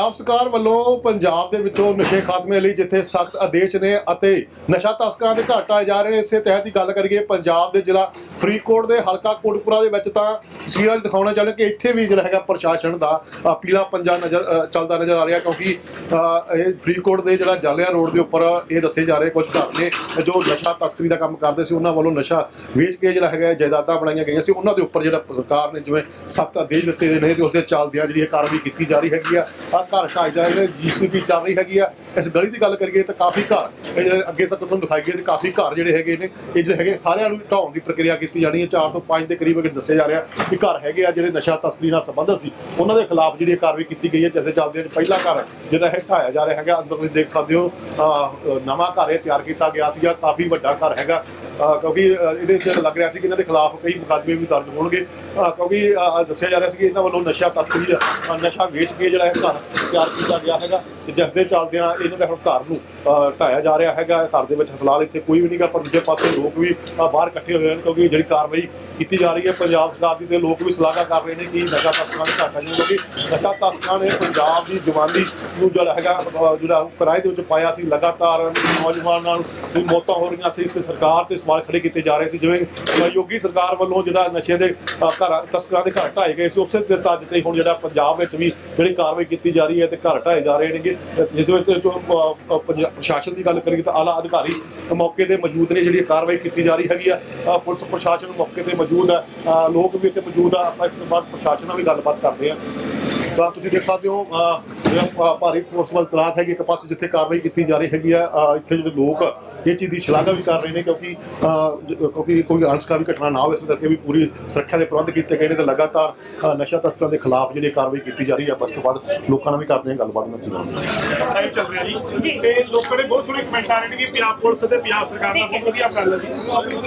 ਪੰਜਾਬ ਸਰਕਾਰ ਵੱਲੋਂ ਪੰਜਾਬ ਦੇ ਵਿੱਚੋਂ ਨਸ਼ੇ ਖਾਤਮੇ ਲਈ ਜਿੱਥੇ ਸਖਤ ਆਦੇਸ਼ ਨੇ ਅਤੇ ਨਸ਼ਾ ਤਸਕਰਾਂ ਦੇ ਘਾਟ ਆਏ ਜਾ ਰਹੇ ਨੇ ਇਸੇ ਤਹਿਤ ਦੀ ਗੱਲ ਕਰੀਏ ਪੰਜਾਬ ਦੇ ਜ਼ਿਲ੍ਹਾ ਫਰੀਦਕੋਟ ਦੇ ਹਲਕਾ ਕੋਟਪੁਰਾ ਦੇ ਵਿੱਚ ਤਾਂ ਤਸਵੀਰਾਂ ਦਿਖਾਉਣਾ ਚਾਹੁੰਦੇ ਕਿ ਇੱਥੇ ਵੀ ਜਿਹੜਾ ਹੈਗਾ ਪ੍ਰਸ਼ਾਸਨ ਦਾ ਅ, ਪੀਲਾ ਪੰਜਾ ਨਜ਼ਰ ਚੱਲਦਾ ਨਜ਼ਰ ਆ ਰਿਹਾ ਕਿਉਂਕਿ ਇਹ ਫਰੀਦਕੋਟ ਦੇ ਜਿਹੜਾ ਜਾਲਿਆ ਰੋਡ ਦੇ ਉੱਪਰ ਇਹ ਦੱਸੇ ਜਾ ਰਹੇ ਕੁਝ ਘਰ ਨੇ ਜੋ ਨਸ਼ਾ ਤਸਕਰੀ ਦਾ ਕੰਮ ਕਰਦੇ ਸੀ ਉਹਨਾਂ ਵੱਲੋਂ ਨਸ਼ਾ ਵੇਚ ਕੇ ਜਿਹੜਾ ਹੈਗਾ ਜਾਇਦਾਦਾਂ ਬਣਾਈਆਂ ਗਈਆਂ ਸੀ ਉਹਨਾਂ ਦੇ ਉੱਪਰ ਜਿਹੜਾ ਸਰਕਾਰ ਨੇ ਜਿਵੇਂ ਸਖਤ ਆਦੇਸ਼ ਦਿੱਤੇ ਨੇ ਤੇ ਉਸਦੇ ਚੱਲਦਿਆਂ ਜਿਹੜੀ ਇਹ ਕਾਰਵਾਈ ਕੀਤੀ ਜਾ ਰਹੀ ਹੈਗੀ ਆ। ਘਰ ਢਾਏ ਜਾ ਰਹੇ ਨੇ ਜੀਸੀਪੀ ਚੱਲ ਰਹੀ ਹੈਗੀ ਆ, ਇਸ ਗਲੀ ਦੀ ਗੱਲ ਕਰੀਏ ਤਾਂ ਕਾਫੀ ਘਰ, ਇਹ ਜਿਹੜੇ ਅੱਗੇ ਤੱਕ ਤੁਹਾਨੂੰ ਦਿਖਾਈ ਗਏ ਤੇ ਕਾਫੀ ਘਰ ਜਿਹੜੇ ਹੈਗੇ ਨੇ, ਇਹ ਜਿਹੜੇ ਹੈਗੇ, ਸਾਰਿਆਂ ਨੂੰ ਢਾਉਣ ਦੀ ਪ੍ਰਕਿਰਿਆ ਕੀਤੀ ਜਾਣੀ ਹੈ। 4 ਤੋਂ 5 ਦੇ ਕਰੀਬ ਅਗਰ ਦੱਸਿਆ ਜਾ ਰਿਹਾ ਕਿ ਘਰ ਹੈਗੇ ਆ ਜਿਹੜੇ ਨਸ਼ਾ ਤਸਕਰੀ ਨਾਲ ਸੰਬੰਧਿਤ ਸੀ, ਉਹਨਾਂ ਦੇ ਖਿਲਾਫ ਜਿਹੜੀ ਇਹ ਕਾਰਵਾਈ ਕੀਤੀ ਗਈ ਹੈ ਜਿਵੇਂ ਚੱਲਦੇ ਪਹਿਲਾ ਘਰ ਜਿਹੜਾ ਇਹ ਢਾਇਆ ਜਾ ਰਿਹਾ ਹੈਗਾ, ਅੰਦਰ ਤੁਸੀਂ ਦੇਖ ਸਕਦੇ ਹੋ ਨਵਾਂ ਘਰ ਇਹ ਤਿਆਰ ਕੀਤਾ ਗਿਆ ਸੀਗਾ, ਕਾਫੀ ਵੱਡਾ ਘਰ ਹੈਗਾ ਕਿਉਂਕਿ ਇਹਦੇ ਵਿੱਚ ਲੱਗ ਰਿਹਾ ਸੀ ਕਿ ਇਹਨਾਂ ਦੇ ਖਿਲਾਫ ਕਈ ਮੁਕੱਦਮੇ ਵੀ ਦਰਜ ਹੋਣਗੇ ਕਿਉਂਕਿ ਦੱਸਿਆ ਜਾ ਰਿਹਾ ਸੀ ਕਿ ਇਹਨਾਂ ਵੱਲੋਂ ਨਸ਼ਾ ਤਸਕਰੀ ਦਾ ਨਸ਼ਾ ਵੇਚ ਕੇ ਜਿਹੜਾ ਇਹ ਘਰ ਤਿਆਰ ਕੀਤਾ ਗਿਆ ਹੈਗਾ ਤੇ ਜਿਸ ਦੇ ਚੱਲਦਿਆਂ ਇਹਨਾਂ ਦੇ ਹੁਣ ਘਰ ਨੂੰ ਢਾਇਆ ਜਾ ਰਿਹਾ ਹੈਗਾ। ਘਰ ਦੇ ਵਿੱਚ ਫਿਲਹਾਲ ਇੱਥੇ ਕੋਈ ਵੀ ਨਹੀਂਗਾ ਪਰ ਦੂਜੇ ਪਾਸੇ ਲੋਕ ਵੀ ਬਾਹਰ ਇਕੱਠੇ ਹੋਏ ਹਨ ਕਿਉਂਕਿ ਜਿਹੜੀ ਕਾਰਵਾਈ ਕੀਤੀ ਜਾ ਰਹੀ ਹੈ ਪੰਜਾਬ ਸਰਕਾਰ ਦੀ ਤੇ ਲੋਕ ਵੀ ਸਲਾਹਾ ਕਰ ਰਹੇ ਨੇ ਕਿ ਨਸ਼ਾ ਤਸਕਰਾਂ ਦੇ ਘਾਟਾ ਜਿਵੇਂ ਕਿਉਂਕਿ ਨਸ਼ਾ ਤਸਕਰਾਂ ਨੇ ਪੰਜਾਬ ਦੀ ਜਵਾਨੀ ਨੂੰ ਜਿਹੜਾ ਹੈਗਾ ਅਹ, ਜਿਹੜਾ ਕਿਰਾਏ ਦੇ ਵਿੱਚ ਪਾਇਆ ਸੀ। ਲਗਾਤਾਰ ਨੌਜਵਾਨਾਂ ਨੂੰ ਮੌਤਾਂ ਹੋ ਰਹੀਆਂ ਸੀ ਤੇ ਸਰਕਾਰ ਤੇ ਸਵਾਲ ਖੜੇ ਕੀਤੇ ਜਾ ਰਹੇ ਸੀ। ਜਿਵੇਂ ਅਹ, ਯੋਗੀ ਸਰਕਾਰ ਵੱਲੋਂ ਜਿਹੜਾ ਨਸ਼ੇ ਦੇ ਅਹ, ਘਰ ਤਸਕਰਾਂ ਦੇ ਘਰ ਢਾਏ ਗਏ ਸੀ ਉਸੇ ਦੇ ਤੱਜ ਤੇ ਹੁਣ ਜਿਹੜਾ ਪੰਜਾਬ ਵਿੱਚ ਵੀ ਜਿਹੜੀ ਕਾਰਵਾਈ ਕੀਤੀ ਜਾ ਰਹੀ ਹੈ ਤੇ ਘਰ ਢਾਏ ਜਾ ਰਹੇ ਨੇਗੇ। ਜਿਸ ਵਿੱਚ ਜੋ, ਪ੍ਰਸ਼ਾਸਨ ਦੀ ਗੱਲ ਕਰੀਏ ਤਾਂ ਆਲਾ ਅਧਿਕਾਰੀ ਮੌਕੇ ਤੇ ਮੌਜੂਦ ਨੇ ਜਿਹੜੀ ਕਾਰਵਾਈ ਕੀਤੀ ਜਾ ਰਹੀ ਹੈਗੀ ਆ। ਪੁਲਿਸ ਪ੍ਰਸ਼ਾਸਨ ਮੌਕੇ ਤੇ ਮੌਜੂਦ ਹੈ। ਲੋਕ ਵੀ ਇੱਥੇ ਮੌਜੂਦ ਆ। ਆਪਾਂ ਇਸ ਤੋਂ ਬਾਅਦ ਪ੍ਰਸ਼ਾਸਨ ਨਾਲ ਵੀ ਗੱਲਬਾਤ ਕਰਦੇ ਆ ਤਾਂ ਤੁਸੀਂ ਦੇਖ ਸਕਦੇ ਹੋ ਭਾ- ਭਾਰੀ ਫੋਰਸ ਵੱਲ ਤਲਾਤ ਹੈਗੀ ਇੱਕ ਪਾਸੇ ਜਿੱਥੇ ਕਾਰਵਾਈ ਕੀਤੀ ਜਾ ਰਹੀ ਹੈਗੀ ਆ ਇੱਥੇ ਜਿਹੜੇ ਲੋਕ ਇਹ ਚੀਜ਼ ਦੀ ਸ਼ਲਾਘਾ ਵੀ ਕਰ ਰਹੇ ਨੇ ਕਿਉਂਕਿ ਜ- ਕਿਉਂਕਿ ਕੋਈ ਅਣਸਕਾ ਵੀ ਘਟਨਾ ਨਾ ਹੋਵੇ ਇਸ ਕਰਕੇ ਵੀ ਪੂਰੀ ਸੁਰੱਖਿਆ ਦੇ ਪ੍ਰਬੰਧ ਕੀਤੇ ਗਏ ਨੇ ਤੇ ਲਗਾਤਾਰ ਨਸ਼ਾ ਤਸਕਰਾਂ ਦੇ ਖਿਲਾਫ ਜਿਹੜੀ ਕਾਰਵਾਈ ਕੀਤੀ ਜਾ ਰਹੀ ਹੈ ਉਸ ਤੋਂ ਬਾਅਦ ਲੋਕਾਂ ਨਾਲ ਵੀ ਕਰਦੇ ਹਾਂ ਗੱਲਬਾਤ ਮੈਂ ਕੀ ਚੱਲ ਰਿਹਾ ਜੀ ਜੀ। ਤੇ ਲੋਕਾਂ ਦੇ ਬਹੁਤ ਸੋਹਣੇ ਕਮੈਂਟ ਆ ਰਹੇ ਨੇ ਕਿ ਪੰਜਾਬ ਪੁਲਿਸ ਤੇ ਪੰਜਾਬ ਸਰਕਾਰ ਦਾ। ਬਹੁਤ ਵਧੀਆ ਉਪਰਾਲਾ ਜੀ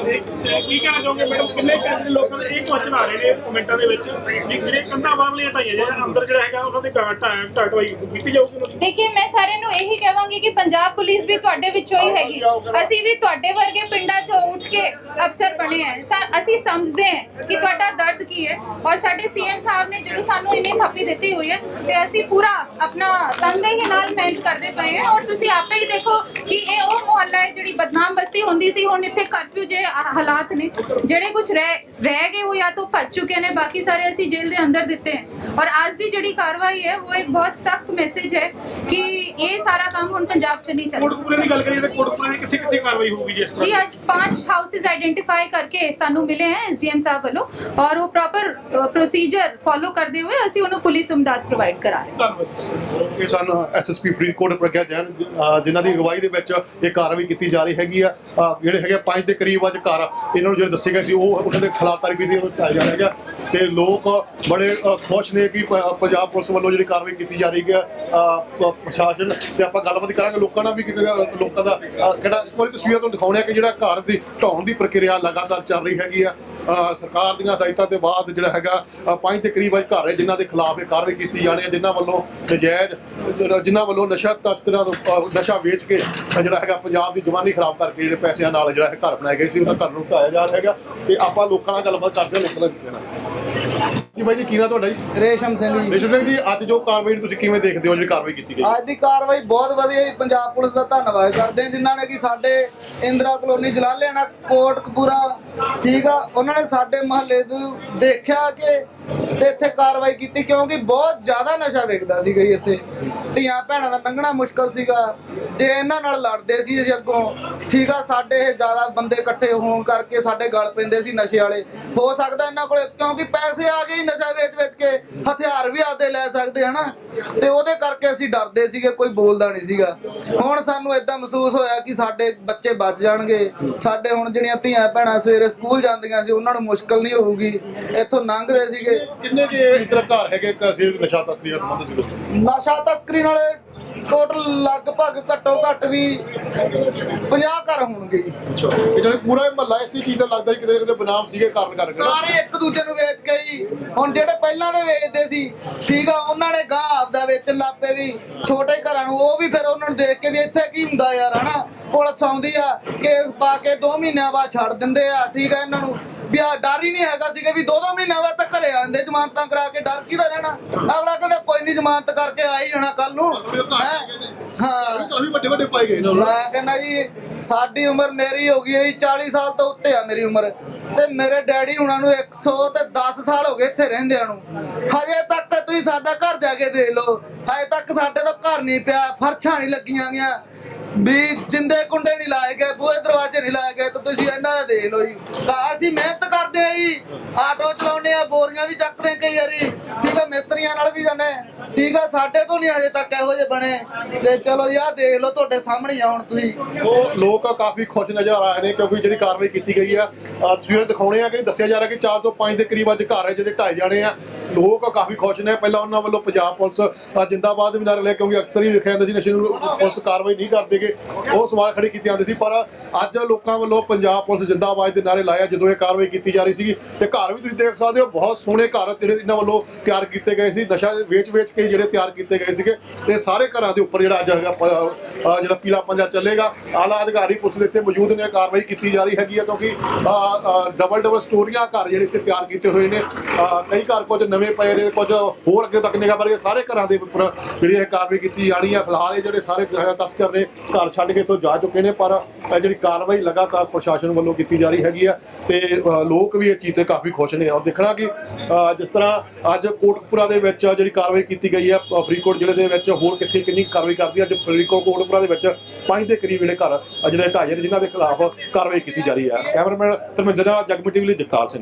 ਤੇ ਕੀ ਕਹਿਣਾ ਚਾਹੋਗੇ ਮੈਡਮ ਕਿੰਨੇ ਕੁ ਲੋਕਾਂ ਦੇ ਇਹ ਕੁਐਸਚਨ ਆ ਰਹੇ ਨੇ ਕਮੈਂਟਾਂ ਦੇ ਵਿੱਚ ਵੀ ਜਿਹੜੇ ਕੰਧਾਂ ਬਾਹਰਲੀਆਂ ਢਾਈਆਂ ਜਾਂ ਅੰਦਰ ਜਿਹੜਾ ਹੈਗਾ ਉਹਨਾਂ ਦੇ ਢਾਟਵਾਈ ਕੀਤੀ ਜਾਊਗੀ ਉਹਨਾਂ ਦੀ। ਦੇਖਿਏ ਮੈਂ ਸਾਰਿਆਂ ਨੂੰ ਇਹੀ ਕਹਾਂਗੀ ਕਿ ਪੰਜਾਬ ਪੁਲਿਸ ਵੀ ਤੁਹਾਡੇ ਵਿੱਚੋਂ ਹੀ ਹੈਗੀ। ਅਸੀਂ ਵੀ ਤੁਹਾਡੇ ਵਰਗੇ ਪਿੰਡਾਂ 'ਚੋਂ ਉੱਠ ਕੇ ਅਫਸਰ ਬਣੇ ਆ ਸਾ- ਅਸੀਂ ਸਮਝਦੇ ਹਾਂ ਕਿ ਤੁਹਾਡਾ ਦਰਦ ਕੀ ਹੈ ਔਰ ਸਾਡੇ ਸੀਐਮ ਸਾਹਿਬ ਨੇ ਜਦੋਂ ਸਾਨੂੰ ਇੰਨੀ ਥੱਪੀ ਦਿੱਤੀ ਹੋਈ ਹੈ ਤੇ ਅਸੀਂ ਪੂਰਾ ਆਪਣਾ ਤਨਦੇਹੀ ਨਾਲ ਮਿਹਨਤ ਕਰਦੇ ਪਏ ਹਾਂ ਔਰ ਤੁਸੀਂ ਆਪੇ ਹੀ ਦੇਖੋ ਕਿ ਇਹ ਉਹ ਮੁਹੱਲਾ ਹੈ ਜਿਹੜੀ ਬਦਨਾਮ ਬਸਤੀ ਹੁੰਦੀ ਸੀ ਹੁਣ ਇੱਥੇ ਕਰਫਿਊ ਜੇ ਹਾਲਾਤ ਨੇ। ਜਿਹੜੇ ਕੁਝ ਰਹਿ ਰਹਿ ਗਏ ਉਹ ਜਾਂ ਤਾਂ ਭੱਜ ਚੁੱਕੇ ਨੇ ਬਾਕੀ ਸਾਰੇ ਅਸੀਂ ਜੇਲ੍ਹ ਦੇ ਅੰਦਰ ਦਿੱਤੇ ਹੈ ਔਰ ਅੱਜ ਦੀ ਜਿਹੜੀ ਕਾਰਵਾਈ ਹੈ ਉਹ ਇੱਕ ਬਹੁਤ ਸਖਤ ਮੈਸੇਜ ਹੈ ਕਿ ਇਹ ਸਾਰਾ ਕੰਮ ਹੁਣ ਪੰਜਾਬ 'ਚ ਨਹੀਂ ਚੱਲਦਾ। ਕੋਟਪੁਰੇ ਦੀ ਗੱਲ ਕਰੀਏ ਤਾਂ ਕੋਟਪੁਰੇ ਦੀ ਕਿੱਥੇ ਕਿੱਥੇ ਕਾਰਵਾਈ ਹੋਊਗੀ ਜਿਸ ਤਰ੍ਹਾਂ ਜੀ ਅੱਜ ਪੰਜ ਹਾਊਸਿਸ ਆਈਡੈਂਟੀਫਾਈ ਕਰਕੇ ਸਾਨੂੰ ਮਿਲੇ ਹੈ ਐਸਡੀਐਮ ਸਾਹਿਬ ਵੱਲੋਂ ਔਰ ਉਹ ਪ੍ਰੋਪਰ ਪ੍ਰੋਸੀਜਰ ਫਾਲੋ ਕਰਦੇ ਹੋਏ ਅਸੀਂ ਉਹਨੂੰ ਪੁਲਿਸ ਉਮਦਾਦ ਪ੍ਰੋਵਾਈਡ ਕਰਾ ਰਹੇ ਧੰਨਵਾਦ। ਇਹ ਸਾਨੂੰ ਐਸਐਸਪੀ ਫਰੀਦਕੋਟ ਪ੍ਰਗਿਆ ਜੈਨ ਜਿਨ੍ਹਾਂ ਦੀ ਅਗਵਾਈ ਦੇ ਵਿੱਚ ਇਹ ਕਾਰਵਾਈ ਕੀਤੀ ਜਾ ਰਹੀ ਹੈਗੀ ਆ। ਜਿਹੜੇ ਹੈਗੇ ਪੰਜ ਦੇ ਕਰੀਬ ਅੱਜ ਘਰ ਇਹਨਾਂ ਨੂੰ ਜਿਹੜੇ ਦੱਸੇ ਗਏ ਸੀ ਉਹ ਉਹਨਾਂ ਦੇ ਖਿਲਾਫ ਕਾਰਵਾਈ ਕੀਤੀ ਜਾ ਰਹੀ ਹੈ ਤੇ ਲੋਕ ਬੜੇ ਖੁਸ਼ ਨੇ ਕਿ ਪੰਜਾਬ ਪੁਲਿਸ ਵੱਲੋਂ ਜਿਹੜੀ ਕਾਰਵਾਈ ਕੀਤੀ ਜਾ ਰਹੀ ਹੈ ਪ੍ਰਸ਼ਾਸਨ ਤੇ ਆਪਾਂ ਗੱਲਬਾਤ ਕਰਾਂਗੇ। ਲੋਕਾਂ ਨਾਲ ਵੀ ਲੋਕਾਂ ਦਾ ਕਿਹੜਾ, ਇੱਕ ਵਾਰੀ ਤਸਵੀਰਾਂ ਤੁਹਾਨੂੰ ਦਿਖਾਉਣੇ ਆ ਕਿ ਜਿਹੜਾ ਘਰ ਦੀ ਢਾਉਣ ਦੀ ਪ੍ਰਕਿਰਿਆ ਲਗਾਤਾਰ ਚੱਲ ਰਹੀ ਹੈਗੀ ਆ। ਸਰਕਾਰ ਦੀਆਂ ਹਦਾਇਤਾਂ ਦੇ ਬਾਅਦ ਜਿਹੜਾ ਹੈਗਾ ਪੰਜ ਦੇ ਕਰੀਬ ਅੱਜ ਘਰ ਹੈ, ਜਿਨ੍ਹਾਂ ਦੇ ਖਿਲਾਫ ਇਹ ਕਾਰਵਾਈ ਕੀਤੀ ਜਾਣੀ ਹੈ, ਜਿਨ੍ਹਾਂ ਵੱਲੋਂ ਨਜਾਇਜ਼ ਜਿਹੜਾ- ਜਿਨ੍ਹਾਂ ਵੱਲੋਂ ਨਸ਼ਾ ਤਸਕਰਾਂ ਤੋਂ ਨਸ਼ਾ ਵੇਚ ਕੇ ਜਿਹੜਾ ਹੈਗਾ ਪੰਜਾਬ ਦੀ ਜਵਾਨੀ ਖਰਾਬ ਕਰਕੇ ਜਿਹੜੇ ਪੈਸਿਆਂ ਨਾਲ ਜਿਹੜਾ ਹੈ ਘਰ ਬਣਾਏ ਗਏ ਸੀ, ਉਹਨਾਂ ਘਰ ਨੂੰ ਢਾਇਆ ਜਾ ਰਿਹਾ ਹੈਗਾ। ਤੇ ਆਪਾਂ ਲੋਕਾਂ ਨਾਲ ਗੱਲਬਾਤ ਕਰਦੇ ਹਾਂ, ਲੋਕਾਂ ਦਾ ਕਹਿਣਾ। ਜੀ ਬਾਈ ਜੀ ਕੀ ਨਾ ਤੁਹਾਡਾ ਜੀ? ਰੇਸ਼ਮ ਸਿੰਘ ਜੀ। ਰੇਸ਼ਮ ਸਿੰਘ ਜੀ ਅੱਜ ਜੋ ਕਾਰਵਾਈ ਨੂੰ ਤੁਸੀਂ ਕਿਵੇਂ ਦੇਖਦੇ ਹੋ ਜਿਹੜੀ ਕਾਰਵਾਈ ਕੀਤੀ ਗਈ? ਅੱਜ ਦੀ ਕਾਰਵਾਈ ਬਹੁਤ ਵਧੀਆ ਜੀ। ਪੰਜਾਬ ਪੁਲਿਸ ਦਾ ਧੰਨਵਾਦ ਕਰਦੇ ਹਾਂ ਜਿਨ੍ਹਾਂ ਨੇ ਕਿ ਸਾਡੇ ਇੰਦਰਾ ਕਲੋਨੀ ਜਲਾਲਿਆਣਾ ਕੋਟਕਪੂਰਾ ਠੀਕ ਆ ਉਹਨਾਂ ਨੇ ਸਾਡੇ ਮਹੱਲੇ ਨੂੰ ਦੇਖਿਆ ਕਿ ਤੇ ਇੱਥੇ ਕਾਰਵਾਈ ਕੀਤੀ ਕਿਉਂਕਿ ਬਹੁਤ ਜ਼ਿਆਦਾ ਨਸ਼ਾ ਵਿਕਦਾ ਸੀਗਾ ਜੀ ਇੱਥੇ। ਧੀਆਂ ਭੈਣਾਂ ਦਾ ਲੰਘਣਾ ਮੁਸ਼ਕਲ ਸੀਗਾ। ਜੇ ਇਹਨਾਂ ਨਾਲ ਲੜਦੇ ਸੀ ਅਸੀਂ ਅੱਗੋਂ ਠੀਕ ਆ ਸਾਡੇ ਇਹ ਜ਼ਿਆਦਾ ਬੰਦੇ ਇਕੱਠੇ ਹੋਣ ਕਰਕੇ ਸਾਡੇ ਗਲ ਪੈਂਦੇ ਸੀ ਨਸ਼ੇ ਵਾਲੇ। ਹੋ ਸਕਦਾ ਇਹਨਾਂ ਕੋਲੇ ਕਿਉਂਕਿ ਪੈਸੇ ਆ ਗਏ ਨਸ਼ਾ ਵੇਚ ਵੇਚ ਕੇ ਹਥਿਆਰ ਵੀ ਆਪਦੇ ਲੈ ਸਕਦੇ ਹਨਾ? ਤੇ ਉਹਦੇ ਕਰਕੇ ਅਸੀਂ ਡਰਦੇ ਸੀਗੇ ਕੋਈ ਬੋਲਦਾ ਨਹੀਂ ਸੀਗਾ। ਹੁਣ ਸਾਨੂੰ ਇਦਾਂ ਮਹਿਸੂਸ ਹੋਇਆ ਕਿ ਸਾਡੇ ਬੱਚੇ ਬਚ ਜਾਣਗੇ। ਸਾਡੇ ਹੁਣ ਜਿਹੜੀਆਂ ਧੀਆਂ ਭੈਣਾਂ ਸਵੇਰੇ ਸਕੂਲ ਜਾਂਦੀਆਂ ਸੀ ਉਹਨਾਂ ਨੂੰ ਮੁਸ਼ਕਲ ਨਹੀਂ ਹੋਊਗੀ। ਇੱਥੋਂ ਲੰਘਦੇ ਸੀਗੇ। ਕਿੰਨੇ ਕਿ ਇਸ ਤਰ੍ਹਾਂ ਘਰ ਹੈਗੇ ਕਿਸੇ ਨਸ਼ਾ ਤਸਕਰੀ ਨਾਲ ਸੰਬੰਧਿਤ ਨਸ਼ਾ ਤਸਕਰੀ ਨਾਲ ਟੋਟਲ ਲਗਭਗ ਘੱਟੋ ਘੱਟ ਵੀ 50 ਘਰ ਹੋਣਗੇ ਜੀ। ਇਹ ਜਿਹੜੀ ਪੂਰਾ ਮਹੱਲਾ ਇਸੇ ਚੀਜ਼ ਦਾ ਲੱਗਦਾ ਕਿਤੇ ਕਿਤੇ ਬਨਾਮ ਸੀਗੇ ਕਾਰਨ ਕਰਕੇ। ਸਾਰੇ ਇੱਕ ਦੂਜੇ ਨੂੰ ਵੇਚ ਕੇ ਜੀ। ਹੁਣ ਜਿਹੜੇ ਪਹਿਲਾਂ ਦੇ ਵੇਚਦੇ ਸੀ ਠੀਕ ਆ ਉਹਨਾਂ ਨੇ ਗਾਹ ਆਪਦਾ ਵੇਚਣ ਲੱਪੇ ਵੀ ਛੋਟੇ ਘਰਾਂ ਨੂੰ ਉਹ ਵੀ ਫਿਰ ਉਹਨਾਂ ਨੂੰ ਦੇਖ ਕੇ ਵੀ ਇੱਥੇ ਕੀ ਹੁੰਦਾ ਯਾਰ ਹਨਾ? ਪੁਲਿਸ ਆਉਂਦੀ ਆ ਕੇਸ ਪਾ ਕੇ 2 ਮਹੀਨਿਆਂ ਬਾਅਦ ਛੱਡ ਦਿੰਦੇ ਆ ਠੀਕ ਆ ਇਹਨਾਂ ਨੂੰ। ਵੀ ਆ ਡਰ ਹੀ ਨਹੀਂ ਹੈਗਾ ਸੀਗਾ ਵੀ ਦੋ ਦੋ ਮਹੀਨਾ ਬਾਅਦ ਤੱਕ ਘਰੇ ਆਉਂਦੇ ਜ਼ਮਾਨਤਾਂ ਕਰਾ ਕੇ ਡਰ ਕਿਹਦਾ ਰਹਿਣਾ? ਅਗਲਾ ਕਹਿੰਦਾ ਕੋਈ ਨਹੀਂ ਜ਼ਮਾਨਤ ਕਰਕੇ ਆ ਹੀ ਜਾਣਾ ਕੱਲ ਨੂੰ। ਹੈਂ? ਕਾਫੀ ਵੱਡੇ ਵੱਡੇ ਪਾਏ ਗਏ ਨੇ। ਮੈਂ ਕਹਿੰਦਾ ਜੀ ਸਾਡੀ ਉਮਰ ਮੇਰੀ ਹੋ ਗਈ ਹੈ ਜੀ 40 ਸਾਲ ਤੋਂ ਉੱਤੇ ਆ ਮੇਰੀ ਉਮਰ। ਤੇ ਮੇਰੇ ਡੈਡੀ ਹੁਣਾਂ ਨੂੰ 100 ਤੇ 10 ਸਾਲ ਹੋ ਗਏ ਇੱਥੇ ਰਹਿੰਦਿਆਂ ਨੂੰ। ਹਜੇ ਤੱਕ ਤੁਸੀਂ ਸਾਡਾ ਘਰ ਜਾ ਕੇ ਦੇਖ ਲਓ। ਹਜੇ ਤੱਕ ਸਾਡੇ ਤੋਂ ਘਰ ਨਹੀਂ ਪਿਆ ਫਰਸ਼ਾਂ ਨਹੀਂ ਲੱਗੀਆਂ ਗਈਆਂ। ਵੀ ਜਿੰਦੇ ਕੁੰਡੇ ਨਹੀਂ ਲਾਏ ਗਏ, ਬੂਹੇ ਦਰਵਾਜ਼ੇ ਨਹੀਂ ਲਾਏ ਗਏ, ਤਾਂ ਤੁਸੀਂ ਇਹਨਾਂ ਦਾ ਦੇਖ ਲਓ ਜੀ। ਤਾਂ ਅਸੀਂ ਮਿਹਨਤ ਕਰਦੇ ਆ ਜੀ। ਆਟੋ ਚਲਾਉਂਦੇ ਆ ਬੋਰੀਆਂ ਵੀ ਚੱਕਦੇ ਆ ਕਈ ਵਾਰੀ। ਠੀਕ ਆ, ਮਿਸਤਰੀਆਂ ਨਾਲ ਵੀ ਜਾਂਦੇ ਠੀਕ ਆ, ਸਾਡੇ ਤੋਂ ਨਹੀਂ ਅਜੇ ਤੱਕ ਇਹੋ ਜਿਹੇ ਬਣੇ। ਤੇ ਚਲੋ ਜੀ, ਆਹ ਦੇਖ ਲਓ, ਤੁਹਾਡੇ ਸਾਹਮਣੇ ਆ ਹੁਣ ਤੁਸੀਂ। ਉਹ ਲੋਕ ਕਾਫੀ ਖੁਸ਼ ਨਜ਼ਰ ਆ ਰਹੇ ਨੇ, ਕਿਉਂਕਿ ਜਿਹੜੀ ਕਾਰਵਾਈ ਕੀਤੀ ਗਈ ਆ ਤਸਵੀਰਾਂ ਦਿਖਾਉਣੇ ਆ ਕਿ ਦੱਸਿਆ ਜਾ ਰਿਹਾ ਕਿ 4 ਤੋਂ 5 ਦੇ ਕਰੀਬ ਅੱਜ ਘਰ ਹੈ ਜਿਹੜੇ ਢਾਏ ਜਾਣੇ ਆ। ਲੋਕ ਕਾਫੀ ਖੁਸ਼ ਨੇ। ਪਹਿਲਾਂ ਉਹਨਾਂ ਵੱਲੋਂ ਪੰਜਾਬ ਪੁਲਿਸ ਜਿੰਦਾਬਾਦ ਵੀ ਨਾਰੇ ਲਿਆ ਕਿਉਂਕਿ ਅਕਸਰ ਹੀ ਦੇਖਿਆ ਜਾਂਦਾ ਸੀ ਨਸ਼ੇ ਨੂੰ ਪੁਲਿਸ ਕਾਰਵਾਈ ਨਹੀਂ ਕਰਦੇਗੇ ਉਹ ਸਵਾਲ ਖੜੇ ਕੀਤੇ ਜਾਂਦੇ ਸੀ, ਪਰ ਅੱਜ ਲੋਕਾਂ ਵੱਲੋਂ ਪੰਜਾਬ ਪੁਲਿਸ ਜਿੰਦਾਬਾਦ ਦੇ ਨਾਰੇ ਲਾਇਆ ਜਦੋਂ ਇਹ ਕਾਰਵਾਈ ਕੀਤੀ ਜਾ ਰਹੀ ਸੀਗੀ। ਤੇ ਘਰ ਵੀ ਤੁਸੀਂ ਦੇਖ ਸਕਦੇ ਹੋ, ਬਹੁਤ ਸੋਹਣੇ ਘਰ ਜਿਹੜੇ ਇਹਨਾਂ ਵੱਲੋਂ ਤਿਆਰ ਕੀਤੇ ਗਏ ਸੀ। ਨਸ਼ਾ ਵੇਚ-ਵੇਚ ਕੇ ਜਿਹੜੇ ਤਿਆਰ ਕੀਤੇ ਗਏ ਸੀਗੇ। ਤੇ ਸਾਰੇ ਘਰਾਂ ਦੇ ਉੱਪਰ ਜਿਹੜਾ ਅੱਜ ਹੈਗਾ ਜਿਹੜਾ ਪੀਲਾ ਪੰਜਾ ਚੱਲੇਗਾ। ਆਲਾ ਅਧਿਕਾਰੀ ਪੁਲਿਸ ਦੇ ਇੱਥੇ ਮੌਜੂਦ ਨੇ, ਕਾਰਵਾਈ ਕੀਤੀ ਜਾ ਰਹੀ ਹੈਗੀ ਆ ਕਿਉਂਕਿ ਡਬਲ ਡਬਲ ਸਟੋਰੀਆਂ ਘਰ ਜਿਹੜੇ ਇੱਥੇ ਤਿਆਰ ਕੀਤੇ ਹੋਏ ਨੇ। ਕਈ ਘਰ ਕੁਝ ਨਵੇਂ ਪਏ ਨੇ ਕੁਝ ਹੋਰ ਅੱਗੇ ਤੱਕ ਨਿਗਾਹ ਪਰ ਸਾਰੇ ਘਰਾਂ ਦੇ ਉੱਪਰ ਜਿਹੜੀ ਇਹ ਕਾਰਵਾਈ ਕੀਤੀ ਜਾਣੀ ਆ। ਫਿਲਹਾਲ ਇਹ ਜਿਹੜੇ ਸਾਰੇ ਤਸਕਰ ਨੇ ਘਰ ਛੱਡ ਕੇ ਇੱਥੋਂ ਜਾ ਚੁੱਕੇ ਨੇ ਪਰ ਇਹ ਜਿਹੜੀ ਕਾਰਵਾਈ ਲਗਾਤਾਰ ਪ੍ਰਸ਼ਾਸਨ ਵੱਲੋਂ ਕੀਤੀ ਜਾ ਰਹੀ ਹੈਗੀ ਆ ਤੇ ਲੋਕ ਵੀ ਇਹ ਚੀਜ਼ ਤੇ ਕਾਫੀ ਖੁਸ਼ ਨੇ। ਔਰ ਦੇਖਣਾ ਕਿ ਅਹ, ਜਿਸ ਤਰ੍ਹਾਂ ਅੱਜ ਕੋਟਕਪੁਰਾ ਦੇ ਵਿੱਚ ਜਿਹੜੀ ਕਾਰਵਾਈ ਕੀਤੀ ਗਈ ਹੈ ਫਰੀਦਕੋਟ ਜ਼ਿਲ੍ਹੇ ਦੇ ਵਿੱਚ ਹੋਰ ਕਿੱਥੇ ਕਿੰਨੀ ਕਾਰਵਾਈ ਕਰਦੀ ਹੈ ਅੱਜ ਫਰੀਦਕੋਟ ਕੋਟਕਪੁਰਾ ਦੇ ਵਿੱਚ ਪੰਜ ਦੇ ਕਰੀਬ ਜਿਹੜੇ ਘਰ ਜਿਹੜੇ ਢਾਏ ਨੇ ਜਿਨ੍ਹਾਂ ਦੇ ਖਿਲਾਫ ਕਾਰਵਾਈ ਕੀਤੀ ਜਾ ਰਹੀ ਹੈ ਕੈਮਰਾਮੈਨ ਧਰਮਿੰਦਰ ਜਗਮੀ ਲਈ ਜਗਤਾਰ ਸਿੰਘ।